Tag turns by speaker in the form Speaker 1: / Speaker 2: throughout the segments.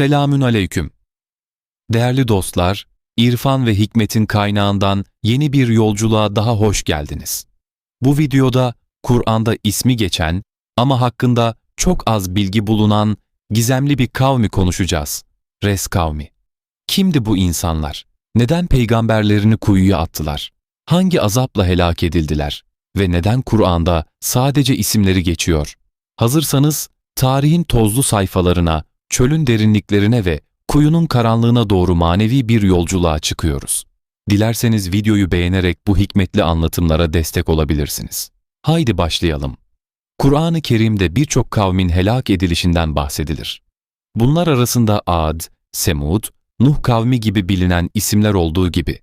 Speaker 1: Selamün aleyküm. Değerli dostlar, irfan ve hikmetin kaynağından yeni bir yolculuğa daha hoş geldiniz. Bu videoda Kur'an'da ismi geçen ama hakkında çok az bilgi bulunan gizemli bir kavmi konuşacağız. Res kavmi. Kimdi bu insanlar? Neden peygamberlerini kuyuya attılar? Hangi azapla helak edildiler? Ve neden Kur'an'da sadece isimleri geçiyor? Hazırsanız tarihin tozlu sayfalarına, çölün derinliklerine ve kuyunun karanlığına doğru manevi bir yolculuğa çıkıyoruz. Dilerseniz videoyu beğenerek bu hikmetli anlatımlara destek olabilirsiniz. Haydi başlayalım. Kur'an-ı Kerim'de birçok kavmin helak edilişinden bahsedilir. Bunlar arasında Ad, Semud, Nuh kavmi gibi bilinen isimler olduğu gibi,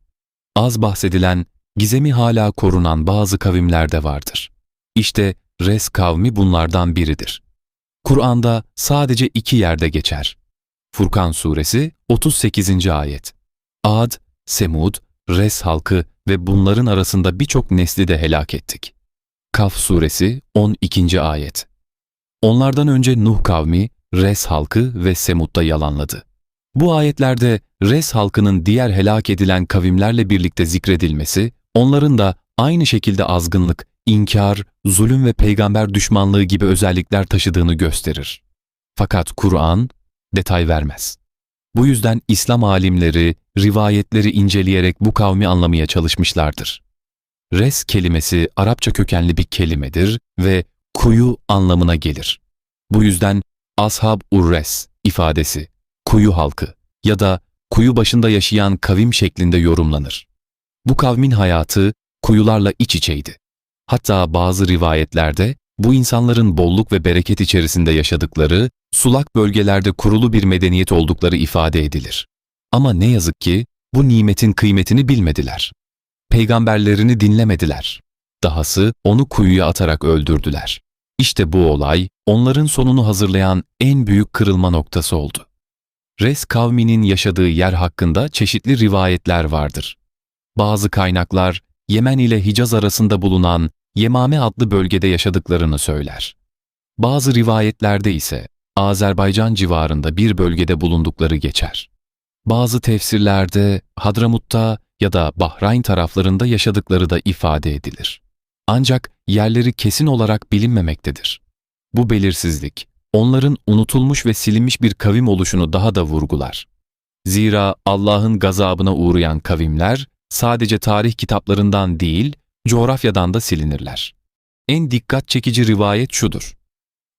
Speaker 1: az bahsedilen, gizemi hala korunan bazı kavimler de vardır. İşte Res kavmi bunlardan biridir. Kur'an'da sadece iki yerde geçer. Furkan Suresi 38. ayet. Ad, Semud, Res halkı ve bunların arasında birçok nesli de helak ettik. Kaf Suresi 12. ayet. Onlardan önce Nuh kavmi, Res halkı ve Semud'da yalanladı. Bu ayetlerde Res halkının diğer helak edilen kavimlerle birlikte zikredilmesi, onların da aynı şekilde azgınlık, inkar, zulüm ve peygamber düşmanlığı gibi özellikler taşıdığını gösterir. Fakat Kur'an detay vermez. Bu yüzden İslam alimleri rivayetleri inceleyerek bu kavmi anlamaya çalışmışlardır. Res kelimesi Arapça kökenli bir kelimedir ve kuyu anlamına gelir. Bu yüzden ashab urres ifadesi kuyu halkı ya da kuyu başında yaşayan kavim şeklinde yorumlanır. Bu kavmin hayatı kuyularla iç içeydi. Hatta bazı rivayetlerde bu insanların bolluk ve bereket içerisinde yaşadıkları, sulak bölgelerde kurulu bir medeniyet oldukları ifade edilir. Ama ne yazık ki bu nimetin kıymetini bilmediler. Peygamberlerini dinlemediler. Dahası onu kuyuya atarak öldürdüler. İşte bu olay onların sonunu hazırlayan en büyük kırılma noktası oldu. Res kavminin yaşadığı yer hakkında çeşitli rivayetler vardır. Bazı kaynaklar Yemen ile Hicaz arasında bulunan Yemame adlı bölgede yaşadıklarını söyler. Bazı rivayetlerde ise Azerbaycan civarında bir bölgede bulundukları geçer. Bazı tefsirlerde Hadramut'ta ya da Bahrayn taraflarında yaşadıkları da ifade edilir. Ancak yerleri kesin olarak bilinmemektedir. Bu belirsizlik, onların unutulmuş ve silinmiş bir kavim oluşunu daha da vurgular. Zira Allah'ın gazabına uğrayan kavimler sadece tarih kitaplarından değil, coğrafyadan da silinirler. En dikkat çekici rivayet şudur.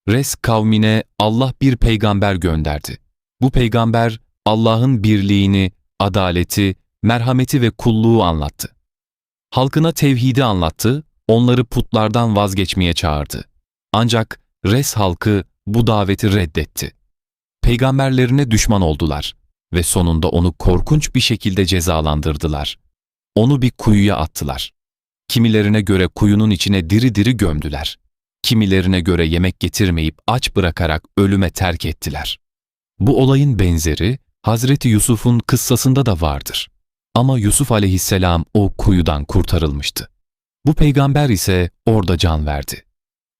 Speaker 1: Res kavmine Allah bir peygamber gönderdi. Bu peygamber Allah'ın birliğini, adaleti, merhameti ve kulluğu anlattı. Halkına tevhidi anlattı, onları putlardan vazgeçmeye çağırdı. Ancak Res halkı bu daveti reddetti. Peygamberlerine düşman oldular ve sonunda onu korkunç bir şekilde cezalandırdılar. Onu bir kuyuya attılar. Kimilerine göre kuyunun içine diri diri gömdüler. Kimilerine göre yemek getirmeyip aç bırakarak ölüme terk ettiler. Bu olayın benzeri Hazreti Yusuf'un kıssasında da vardır. Ama Yusuf aleyhisselam o kuyudan kurtarılmıştı. Bu peygamber ise orada can verdi.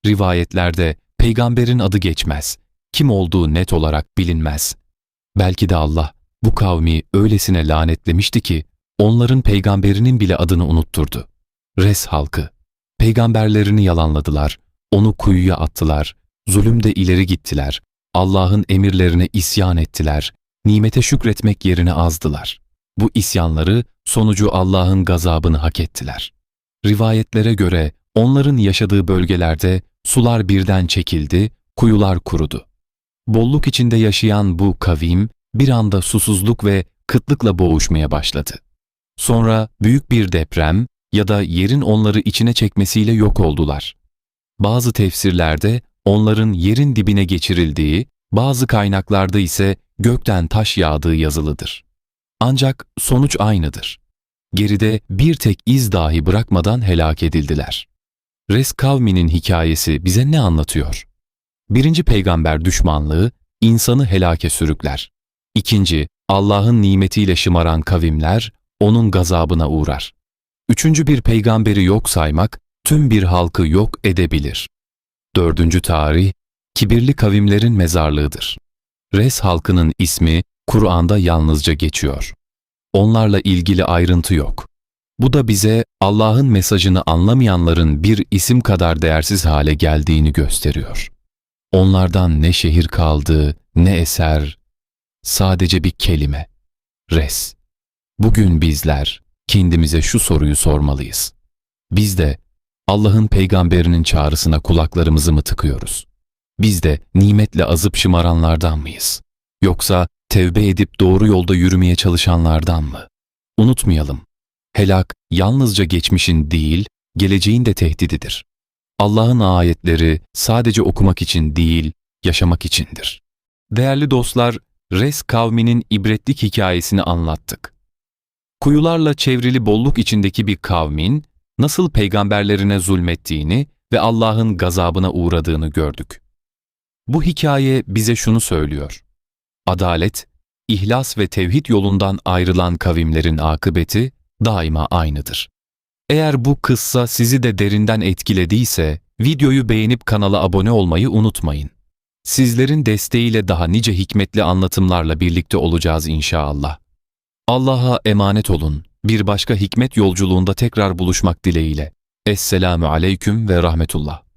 Speaker 1: Rivayetlerde peygamberin adı geçmez, kim olduğu net olarak bilinmez. Belki de Allah bu kavmi öylesine lanetlemişti ki onların peygamberinin bile adını unutturdu. Res halkı. Peygamberlerini yalanladılar, onu kuyuya attılar, zulümde ileri gittiler, Allah'ın emirlerine isyan ettiler, nimete şükretmek yerine azdılar. Bu isyanları sonucu Allah'ın gazabını hak ettiler. Rivayetlere göre onların yaşadığı bölgelerde sular birden çekildi, kuyular kurudu. Bolluk içinde yaşayan bu kavim bir anda susuzluk ve kıtlıkla boğuşmaya başladı. Sonra büyük bir deprem, ya da yerin onları içine çekmesiyle yok oldular. Bazı tefsirlerde onların yerin dibine geçirildiği, bazı kaynaklarda ise gökten taş yağdığı yazılıdır. Ancak sonuç aynıdır. Geride bir tek iz dahi bırakmadan helak edildiler. Res kavminin hikayesi bize ne anlatıyor? Birinci peygamber düşmanlığı insanı helake sürükler. İkinci, Allah'ın nimetiyle şımaran kavimler onun gazabına uğrar. Üçüncü bir peygamberi yok saymak, tüm bir halkı yok edebilir. Dördüncü tarih, kibirli kavimlerin mezarlığıdır. Res halkının ismi Kur'an'da yalnızca geçiyor. Onlarla ilgili ayrıntı yok. Bu da bize Allah'ın mesajını anlamayanların bir isim kadar değersiz hale geldiğini gösteriyor. Onlardan ne şehir kaldı, ne eser, sadece bir kelime. Res. Bugün bizler kendimize şu soruyu sormalıyız. Biz de Allah'ın peygamberinin çağrısına kulaklarımızı mı tıkıyoruz? Biz de nimetle azıp şımaranlardan mıyız? Yoksa tevbe edip doğru yolda yürümeye çalışanlardan mı? Unutmayalım. Helak yalnızca geçmişin değil, geleceğin de tehdididir. Allah'ın ayetleri sadece okumak için değil, yaşamak içindir. Değerli dostlar, Res kavminin ibretlik hikayesini anlattık. Kuyularla çevrili bolluk içindeki bir kavmin nasıl peygamberlerine zulmettiğini ve Allah'ın gazabına uğradığını gördük. Bu hikaye bize şunu söylüyor. Adalet, ihlas ve tevhid yolundan ayrılan kavimlerin akıbeti daima aynıdır. Eğer bu kıssa sizi de derinden etkilediyse, videoyu beğenip kanala abone olmayı unutmayın. Sizlerin desteğiyle daha nice hikmetli anlatımlarla birlikte olacağız inşallah. Allah'a emanet olun. Bir başka hikmet yolculuğunda tekrar buluşmak dileğiyle. Esselamu aleyküm ve rahmetullah.